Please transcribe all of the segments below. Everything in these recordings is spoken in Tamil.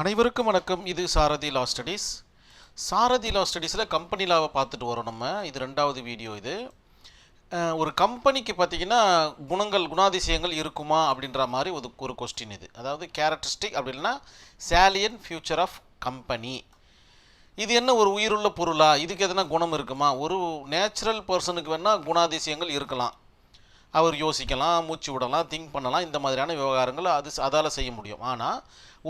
அனைவருக்கும் வணக்கம். இது சாரதி லா ஸ்டடீஸ் சாரதி லா ஸ்டடீஸில் கம்பெனி லாவை பார்த்துட்டு வரோம் நம்ம. இது ரெண்டாவது வீடியோ இது. ஒரு கம்பெனிக்கு பார்த்தீங்கன்னா குணங்கள் குணாதிசயங்கள் இருக்குமா அப்படின்ற மாதிரி ஒரு ஒரு கொஸ்டின் இது. அதாவது கேரக்டரிஸ்டிக் அப்படின்னா சேலியன் ஃபியூச்சர் ஆஃப் கம்பெனி இது என்ன ஒரு உயிருள்ள பொருளா? இதுக்கு எதனா குணம் இருக்குமா? ஒரு நேச்சுரல் பர்சனுக்கு வேணால் குணாதிசயங்கள் இருக்கலாம். அவர் யோசிக்கலாம் மூச்சு விடலாம் திங்க் பண்ணலாம் இந்த மாதிரியான விவகாரங்கள் அது அதால் செய்ய முடியும். ஆனால்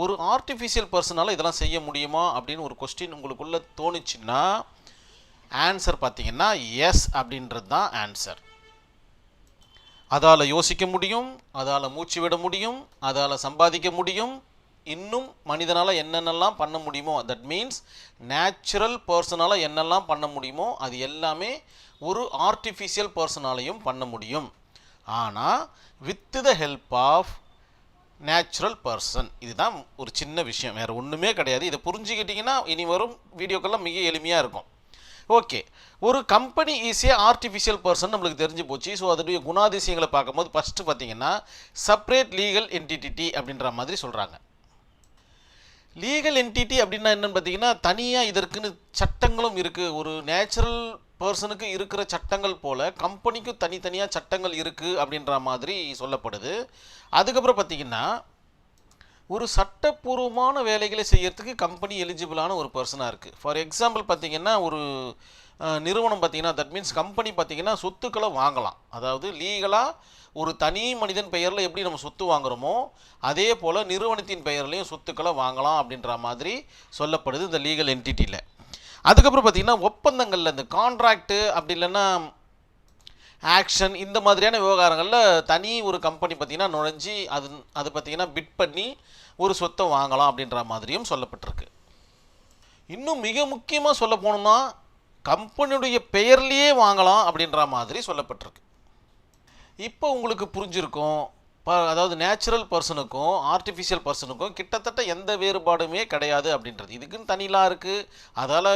ஒரு ஆர்டிஃபிஷியல் பர்சனால் இதெல்லாம் செய்ய முடியுமா அப்படின்னு ஒரு கொஸ்டின் உங்களுக்குள்ளே தோணுச்சுன்னா ஆன்சர் பார்த்தீங்கன்னா எஸ் அப்படின்றது தான் ஆன்சர் அதால் யோசிக்க முடியும் அதால் மூச்சு விட முடியும் அதால் சம்பாதிக்க முடியும். இன்னும் மனிதனால் என்னென்னலாம் பண்ண முடியுமோ தட் மீன்ஸ் நேச்சுரல் பர்சனால் என்னெல்லாம் பண்ண முடியுமோ அது எல்லாமே ஒரு ஆர்டிஃபிஷியல் பர்சனாலையும் பண்ண முடியும். ஆனால் with the help of natural person இதுதான் ஒரு சின்ன விஷயம். வேறு ஒன்றுமே கிடையாது. இதை புரிஞ்சுக்கிட்டிங்கன்னா இனி வரும் வீடியோக்கெல்லாம் மிக எளிமையாக இருக்கும். ஓகே ஒரு கம்பெனி ஈஸியாக ஆர்டிஃபிஷியல் பர்சன் நம்மளுக்கு தெரிஞ்சு போச்சு. ஸோ அதனுடைய குணாதிசயங்களை பார்க்கும்போது ஃபஸ்ட்டு பார்த்தீங்கன்னா செப்பரேட் லீகல் என்டிடிட்டி அப்படின்ற மாதிரி சொல்கிறாங்க லீகல் என்டிட்டி அப்படின்னா என்னன்னு பார்த்தீங்கன்னா தனியாக இதற்குன்னு சட்டங்களும் இருக்குது ஒரு நேச்சுரல் பர்சனுக்கு இருக்கிற சட்டங்கள் போல் கம்பெனிக்கும் தனித்தனியாக சட்டங்கள் இருக்குது அப்படின்ற மாதிரி சொல்லப்படுது. அதுக்கப்புறம் பார்த்தீங்கன்னா ஒரு சட்டப்பூர்வமான வேலைகளை செய்கிறதுக்கு கம்பெனி எலிஜிபிளான ஒரு பர்சனாக இருக்குது ஃபார் எக்ஸாம்பிள் பார்த்திங்கன்னா ஒரு நிறுவனம் பார்த்திங்கன்னா தட் மீன்ஸ் கம்பெனி பார்த்திங்கன்னா சொத்துக்களை வாங்கலாம். அதாவது லீகலாக ஒரு தனி மனிதன் பெயரில் எப்படி நம்ம சொத்து வாங்குறோமோ அதே போல் நிறுவனத்தின் பெயர்லையும் சொத்துக்களை வாங்கலாம் அப்படின்ற மாதிரி சொல்லப்படுது இந்த லீகல் என்டிட்டியில் அதுக்கப்புறம் பார்த்தீங்கன்னா ஒப்பந்தங்களில் இந்த கான்ட்ராக்டு அப்படி இல்லைன்னா ஆக்ஷன் இந்த மாதிரியான விவகாரங்களில் தனி ஒரு கம்பெனி பார்த்தீங்கன்னா நுழைஞ்சி அது அது பார்த்தீங்கன்னா பிட் பண்ணி ஒரு சொத்தை வாங்கலாம் அப்படின்ற மாதிரியும் சொல்லப்பட்டிருக்கு. இன்னும் மிக முக்கியமாக சொல்ல போனோம்னா கம்பெனியுடைய பெயர்லேயே வாங்கலாம் அப்படின்ற மாதிரி சொல்லப்பட்டிருக்கு. இப்போ உங்களுக்கு புரிஞ்சிருக்கும் அதாவது நேச்சுரல் பர்சனுக்கும் ஆர்டிஃபிஷியல் பர்சனுக்கும் கிட்டத்தட்ட எந்த வேறுபாடுமே கிடையாது அப்படின்றது. இதுக்குன்னு தனிலாம் இருக்குது அதால்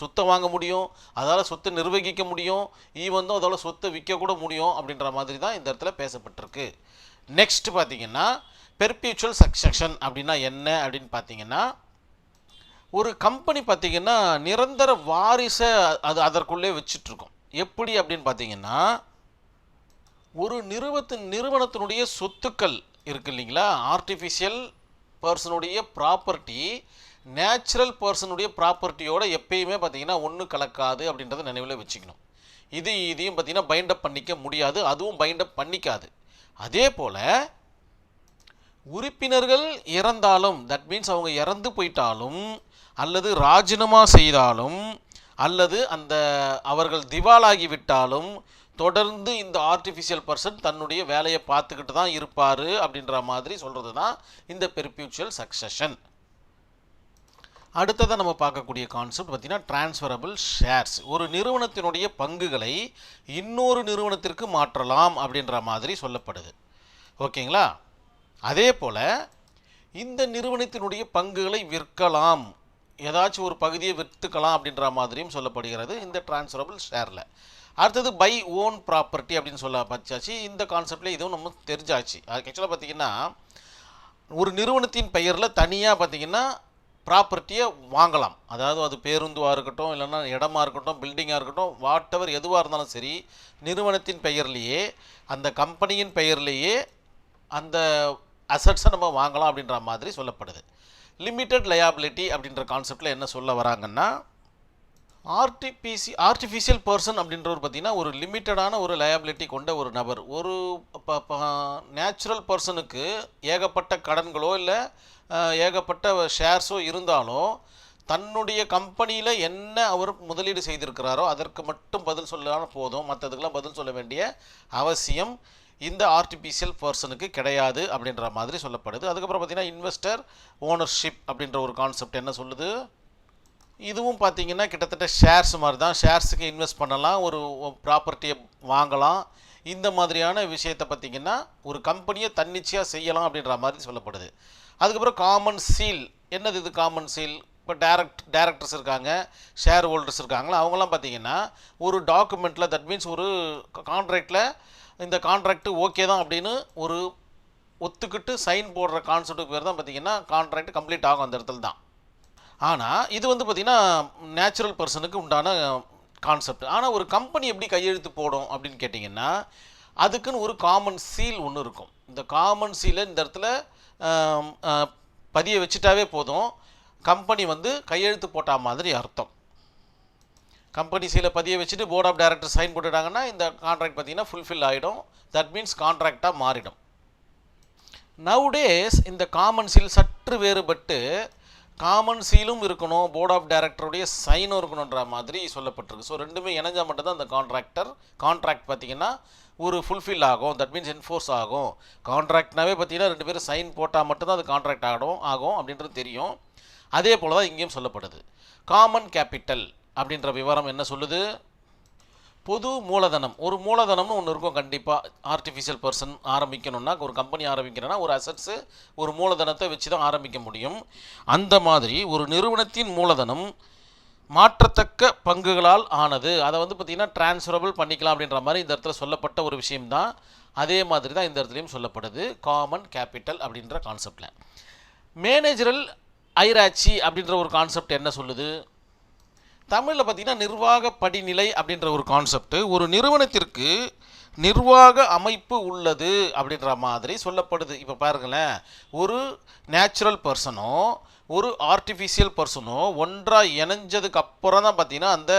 சொத்தை வாங்க முடியும். அதால் சொத்தை நிர்வகிக்க முடியும். ஈவந்தும் அதால் சொத்தை விற்கக்கூட முடியும் அப்படின்ற மாதிரி தான் இந்த இடத்துல பேசப்பட்டிருக்கு. நெக்ஸ்ட் பார்த்தீங்கன்னா பெர்பியூச்சுவல் சக்சஷன் அப்படின்னா என்ன அப்படின்னு பார்த்தீங்கன்னா ஒரு கம்பெனி பார்த்தீங்கன்னா நிரந்தர வாரிசை அது அதற்குள்ளே வச்சிட்ருக்கோம். எப்படி அப்படின்னு பார்த்தீங்கன்னா ஒரு நிறுவத்தின் நிறுவனத்தினுடைய சொத்துக்கள் இருக்கு இல்லைங்களா? ஆர்டிஃபிஷியல் பர்சனுடைய ப்ராப்பர்ட்டி நேச்சுரல் பர்சனுடைய ப்ராப்பர்ட்டியோட எப்பயுமே பார்த்தீங்கன்னா ஒன்று கலக்காது அப்படின்றத நினைவில் வச்சுக்கணும். இது இதையும் பார்த்தீங்கன்னா பைண்டப் பண்ணிக்க முடியாது. அதுவும் பைண்டப் பண்ணிக்காது. அதே போல் உறுப்பினர்கள் இறந்தாலும் தட் மீன்ஸ் அவங்க இறந்து போயிட்டாலும் அல்லது ராஜினாமா செய்தாலும் அல்லது அந்த அவர்கள் திவாலாகி விட்டாலும் தொடர்ந்து இந்த ஆர்டிஃபிஷியல் பர்சன் தன்னுடைய வேலையை பார்த்துக்கிட்டு தான் இருப்பார் அப்படின்ற மாதிரி சொல்கிறது தான் இந்த பெர்பியூச்சுவல் சக்ஸஷன் அடுத்ததாக நம்ம பார்க்கக்கூடிய கான்செப்ட் பார்த்தீங்கன்னா டிரான்ஸ்ஃபரபிள் ஷேர்ஸ் ஒரு நிறுவனத்தினுடைய பங்குகளை இன்னொரு நிறுவனத்திற்கு மாற்றலாம் அப்படின்ற மாதிரி சொல்லப்படுது. ஓகேங்களா? அதே போல் இந்த நிறுவனத்தினுடைய பங்குகளை விற்கலாம் ஏதாச்சும் ஒரு பகுதியை விற்றுக்கலாம் அப்படின்ற மாதிரியும் சொல்லப்படுகிறது இந்த டிரான்ஸ்ஃபரபிள் ஷேரில் அடுத்தது பை ஓன் ப்ராப்பர்ட்டி அப்படின்னு சொல்ல பச்சாச்சு. இந்த கான்செப்டில் இதுவும் நம்ம தெரிஞ்சாச்சு. ஆக்சுவலாக பார்த்தீங்கன்னா ஒரு நிறுவனத்தின் பெயரில் தனியாக பார்த்தீங்கன்னா ப்ராப்பர்ட்டியை வாங்கலாம். அதாவது அது பேருந்துவாக இருக்கட்டும் இல்லைன்னா இடமா இருக்கட்டும் பில்டிங்காக இருக்கட்டும் வாட் எவர் எதுவாக இருந்தாலும் சரி நிறுவனத்தின் பெயர்லேயே அந்த கம்பெனியின் பெயர்லேயே அந்த அசட்ஸை நம்ம வாங்கலாம் அப்படின்ற மாதிரி சொல்லப்படுது. லிமிட்டட் லயபிலிட்டி அப்படின்ற கான்செப்டில் என்ன சொல்ல வராங்கன்னா ஆர்டிபிசி ஆர்டிஃபிஷியல் பர்சன் அப்படின்றவர் பார்த்தீங்கன்னா ஒரு லிமிட்டடான ஒரு லயபிலிட்டி கொண்ட ஒரு நபர். ஒரு நேச்சுரல் பர்சனுக்கு ஏகப்பட்ட கடன்களோ இல்லை ஏகப்பட்ட ஷேர்ஸோ இருந்தாலும் தன்னுடைய கம்பெனியில் என்ன அவர் முதலீடு செய்திருக்கிறாரோ அதற்கு மட்டும் பதில் சொல்லாமல் போதும். மற்றதுக்கெல்லாம் பதில் சொல்ல வேண்டிய அவசியம் இந்த ஆர்டிபிஷியல் பர்சனுக்கு கிடையாது அப்படின்ற மாதிரி சொல்லப்படுது. அதுக்கப்புறம் பார்த்தீங்கன்னா இன்வெஸ்டர் ஓனர்ஷிப் அப்படின்ற ஒரு கான்செப்ட் என்ன சொல்லுது? இதுவும் பார்த்தீங்கன்னா கிட்டத்தட்ட ஷேர்ஸ் மாதிரி தான். ஷேர்ஸுக்கு இன்வெஸ்ட் பண்ணலாம் ஒரு ப்ராப்பர்ட்டியை வாங்கலாம். இந்த மாதிரியான விஷயத்தை பார்த்தீங்கன்னா ஒரு கம்பெனியை தன்னிச்சையாக செய்யலாம் அப்படின்ற மாதிரி சொல்லப்படுது. அதுக்கப்புறம் காமன் சீல் என்னது இது காமன் சீல் இப்போ டேரக்ட் டேரக்டர்ஸ் இருக்காங்க ஷேர் ஹோல்டர்ஸ் இருக்காங்களா அவங்களாம் பார்த்தீங்கன்னா ஒரு டாக்குமெண்ட்டில் தட் மீன்ஸ் ஒரு கான்ட்ராக்டில் இந்த கான்ட்ராக்ட் ஓகே தான் அப்படின்னு ஒரு ஒத்துக்கிட்டு சைன் போடுற கான்செப்ட்டுக்கு பேர் தான் பார்த்தீங்கன்னா கான்ட்ராக்ட் கம்ப்ளீட் ஆகும் அந்த இடத்துல தான். ஆனால் இது வந்து பார்த்திங்கன்னா நேச்சுரல் பர்சனுக்கு உண்டான கான்செப்ட் ஆனால் ஒரு கம்பெனி எப்படி கையெழுத்து போடும் அப்படின்னு கேட்டிங்கன்னா அதுக்குன்னு ஒரு காமன் சீல் ஒன்று இருக்கும். இந்த காமன் சீலை இந்த இடத்துல பதிய வச்சுட்டாவே போதும். கம்பெனி வந்து கையெழுத்து போட்டால் மாதிரி அர்த்தம். கம்பெனி சீலை பதிய வச்சுட்டு போர்ட் ஆஃப் டைரக்டர் சைன் போட்டுட்டாங்கன்னா இந்த கான்ட்ராக்ட் பார்த்தீங்கன்னா ஃபுல்ஃபில் ஆகிடும் தட் மீன்ஸ் கான்ட்ராக்டாக மாறிடும். நவுடேஸ் இந்த காமன் சீல் சற்று வேறுபட்டு காமன் சீலும் இருக்கணும் போர்ட் ஆஃப் டைரக்டருடைய சைனும் இருக்கணுன்ற மாதிரி சொல்லப்பட்டிருக்கு. ஸோ ரெண்டுமே இணைஞ்சால் மட்டும்தான் அந்த கான்ட்ராக்டர் கான்ட்ராக்ட் பார்த்தீங்கன்னா ஒரு ஃபுல்ஃபில் ஆகும். தட் மீன்ஸ் என்ஃபோர்ஸ் ஆகும். கான்ட்ராக்ட்னாவே பார்த்தீங்கன்னா ரெண்டு பேரும் சைன் போட்டால் மட்டும்தான் அது கான்ட்ராக்ட் ஆகும் ஆகும் அப்படின்றது தெரியும். அதே போல் தான் இங்கேயும் சொல்லப்படுது. காமன் கேபிட்டல் அப்படின்ற விவரம் என்ன சொல்லுது? பொது மூலதனம். ஒரு மூலதனம்னு ஒன்று இருக்கும் கண்டிப்பாக ஆர்டிஃபிஷியல் பர்சன் ஆரம்பிக்கணும்னா ஒரு கம்பெனி ஆரம்பிக்கிறேன்னா ஒரு அசட்ஸு ஒரு மூலதனத்தை வச்சு தான் ஆரம்பிக்க முடியும். அந்த மாதிரி ஒரு நிறுவனத்தின் மூலதனம் மாற்றத்தக்க பங்குகளால் ஆனது. அதை வந்து பார்த்திங்கன்னா டிரான்ஸ்ஃபரபிள் பண்ணிக்கலாம் அப்படின்ற மாதிரி இந்த இடத்துல சொல்லப்பட்ட ஒரு விஷயம்தான். அதே மாதிரி தான் இந்த இடத்துலையும் சொல்லப்படுது. காமன் கேபிட்டல் அப்படின்ற கான்செப்டில் மேனேஜரல் ஐராச்சி அப்படின்ற ஒரு கான்செப்ட் என்ன சொல்லுது? தமிழில் பார்த்தீங்கன்னா நிர்வாக படிநிலை அப்படின்ற ஒரு கான்செப்ட் ஒரு நிறுவனத்திற்கு நிர்வாக அமைப்பு உள்ளது அப்படின்ற மாதிரி சொல்லப்படுது. இப்போ பாருங்களேன் ஒரு நேச்சுரல் பர்சனோ ஒரு ஆர்டிஃபிஷியல் பர்சனோ ஒன்றாக இணைஞ்சதுக்கு அப்புறம் தான் பார்த்தீங்கன்னா அந்த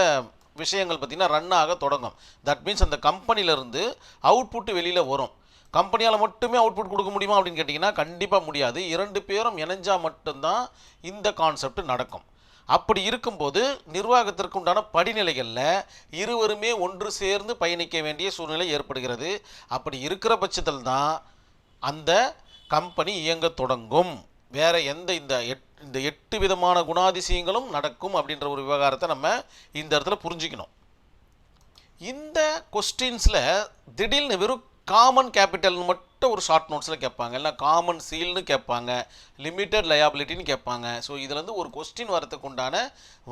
விஷயங்கள் பார்த்தீங்கன்னா ரன் ஆக தொடங்கும். தட் மீன்ஸ் அந்த கம்பெனிலேருந்து அவுட்புட் வெளியில் வரும். கம்பெனியால் மட்டுமே அவுட்புட் கொடுக்க முடியுமா அப்படின்னு கேட்டிங்கன்னா கண்டிப்பாக முடியாது. இரண்டு பேரும் இணைஞ்சால் மட்டும்தான் இந்த கான்செப்ட் நடக்கும். அப்படி இருக்கும்போது நிர்வாகத்திற்கு உண்டான படிநிலைகளில் இருவருமே ஒன்று சேர்ந்து பயணிக்க வேண்டிய சூழ்நிலை ஏற்படுகிறது. அப்படி இருக்கிற பட்சத்தில் தான் அந்த கம்பெனி இயங்க தொடங்கும். வேறு எந்த இந்த எட் இந்த எட்டு விதமான குணாதிசயங்களும் நடக்கும் அப்படின்ற ஒரு விவகாரத்தை நம்ம இந்த இடத்துல புரிஞ்சுக்கணும். இந்த கொஸ்டின்ஸில் திடீர்னு வெறும் காமன் கேபிட்டல்னு மட்டும் ஒரு ஷார்ட் நோட்ஸில் கேட்பாங்க. இல்லை காமன் சீல்னு கேட்பாங்க. லிமிட்டட் லயபிலிட்டின்னு கேட்பாங்க. ஸோ இதுலேருந்து ஒரு கொஸ்டின் வரத்துக்கு உண்டான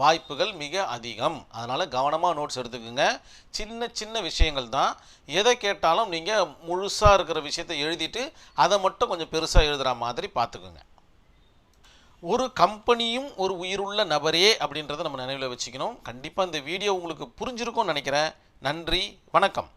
வாய்ப்புகள் மிக அதிகம். அதனால் கவனமாக நோட்ஸ் எடுத்துக்கோங்க. சின்ன சின்ன விஷயங்கள் தான். எதை கேட்டாலும் நீங்கள் முழுசாக இருக்கிற விஷயத்தை எழுதிட்டு அதை மட்டும் கொஞ்சம் பெருசாக எழுதுகிற மாதிரி பார்த்துக்குங்க. ஒரு கம்பெனியும் ஒரு உயிருள்ள நபரே அப்படின்றத நம்ம நினைவில் வச்சுக்கணும். கண்டிப்பாக இந்த வீடியோ உங்களுக்கு புரிஞ்சிருக்கும்னு நினைக்கிறேன். நன்றி வணக்கம்.